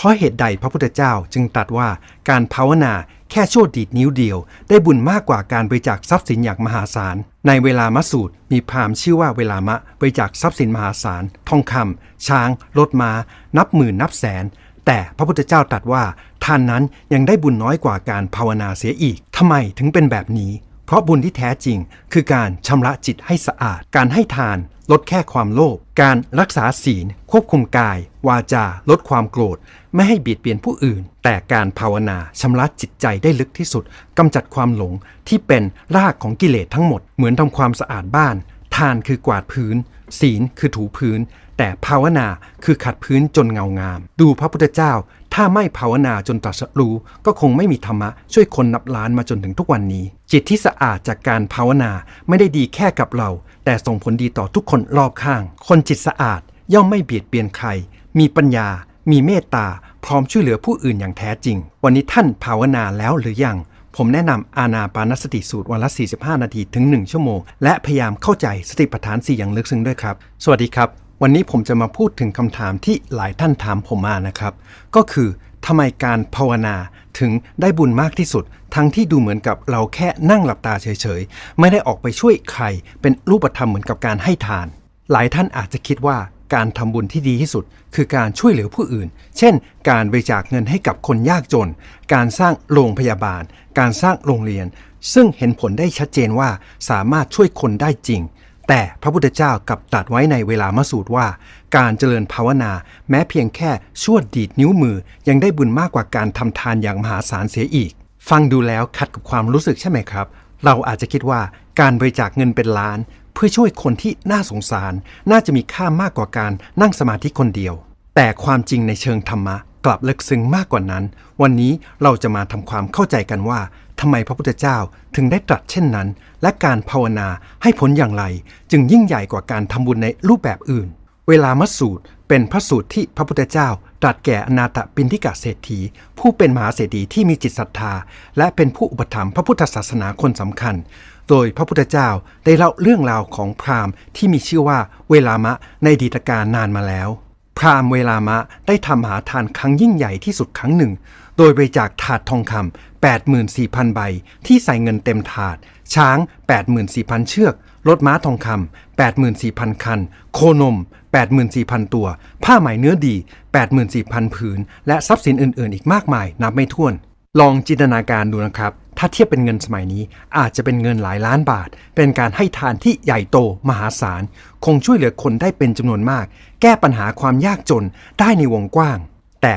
เพราะเหตุใดพระพุทธเจ้าจึงตรัสว่าการภาวนาแค่ชั่วดีดนิ้วเดียว ได้บุญมากกว่าการบริจาคทรัพย์สินอย่างมหาศาล ในเวลามะสูตรมีพราหมณ์ชื่อว่าเวลามะบริจาคทรัพย์สินมหาศาล ทองคำช้าง รถมา้า นับหมื่นนับแสน แต่พระพุทธเจ้าตรัสว่าทานนั้นยังได้บุญน้อยกว่าการภาวนาเสียอีกทำไมถึงเป็นแบบนี้ เพราะบุญที่แท้จริง คือการชำระจิตให้สะอาด การให้ทาน ลดแค่ความโลภ การรักษาศีล ควบคุมกาย วาจา ลดความโกรธ ไม่ให้เบียดเบียนผู้อื่น แต่การภาวนาชำระจิตใจได้ลึกที่สุดกำจัดความหลงที่เป็นรากของกิเลสทั้งหมด เหมือนทำความสะอาดบ้าน ทานคือกวาดพื้น ศีลคือถูพื้น แต่ภาวนาคือขัดพื้นจนเงางาม ดูพระพุทธเจ้า ถ้าไม่ภาวนาจนตรัสรู้ ก็คงไม่มีธรรมะช่วยคนนับล้านมาจนถึงทุกวันนี้ จิตที่สะอาดจากการภาวนาไม่ได้ดีแค่กับเรา แต่ส่งผลดีต่อทุกคนรอบข้าง คนจิตสะอาดย่อมไม่เบียดเบียนใคร มีปัญญา มีเมตตา พร้อมช่วยเหลือผู้อื่นอย่างแท้จริง วันนี้ท่านภาวนาแล้วหรือยัง ผมแนะนำอานาปานสติสูตรวันละ 45 นาทีถึง 1 ชั่วโมง และพยายามเข้าใจสติปัฏฐานสี่อย่างลึกซึ้งด้วยครับ สวัสดีครับ วันนี้ผมจะมาพูดถึงคำถามที่หลายท่านถามผมมานะครับ ก็คือทำไมการภาวนาถึงได้บุญมากที่สุด ทั้งที่ดูเหมือนกับเราแค่นั่งหลับตาเฉยๆ ไม่ได้ออกไปช่วยใคร เป็นรูปธรรมเหมือนกับการให้ทาน หลายท่านอาจจะคิดว่า การทำบุญที่ดีที่สุด คือการช่วยเหลือผู้อื่น เช่น การบริจาคเงินให้กับคนยากจน การสร้างโรงพยาบาล การสร้างโรงเรียน ซึ่งเห็นผลได้ชัดเจนว่าสามารถช่วยคนได้จริง แต่พระพุทธเจ้ากลับตรัสไว้ในเวลามาสูตรว่า การเจริญภาวนา แม้เพียงแค่ชวดดีดนิ้วมือ ยังได้บุญมากกว่าการทำทานอย่างมหาศาลเสียอีก ฟังดูแล้วขัดกับความรู้สึกใช่ไหมครับ เราอาจจะคิดว่าการบริจาคเงินเป็นล้าน เพื่อช่วยคนที่น่าสงสารน่าจะมีค่ามากกว่าการนั่งสมาธิคนเดียว แต่ความจริงในเชิงธรรมะกลับลึกซึ้งมากกว่านั้น วันนี้เราจะมาทำความเข้าใจกันว่าทำไมพระพุทธเจ้าถึงได้ตรัสเช่นนั้น และการภาวนาให้ผลอย่างไร จึงยิ่งใหญ่กว่าการทำบุญในรูปแบบอื่น เวลามัสูตรเป็นพระสูตรที่พระพุทธเจ้า ตรัสแก่อนาถปินทิกะเศรษฐี ผู้เป็นมหาเศรษฐีที่มีจิตศรัทธา และเป็นผู้อุปถัมภ์พระพุทธศาสนาคนสำคัญ โดยพระพุทธเจ้าได้เล่าเรื่องราวของพราหมณ์ที่มีชื่อว่าเวลามะในอดีตการนานมาแล้ว พราหมณ์เวลามะได้ทำมหาทานครั้งยิ่งใหญ่ที่สุดครั้งหนึ่ง โดยบริจาคถาดทองคำ84,000 ใบ ที่ใส่เงินเต็มถาด ช้าง 84,000 เชือก รถม้าทองคำ84,000 คัน โคนม 84,000 ตัว ผ้าไหมเนื้อดี 84,000 ผืน และทรัพย์สินอื่น ๆ อีกมากมาย นับไม่ถ้วน ลองจินตนาการดูนะครับถ้าเทียบเป็นเงินสมัยนี้อาจจะเป็นเงินหลายล้านบาท เป็นการให้ทานที่ใหญ่โตมหาศาล คงช่วยเหลือคนได้เป็นจำนวนมาก แก้ปัญหาความยากจนได้ในวงกว้าง แต่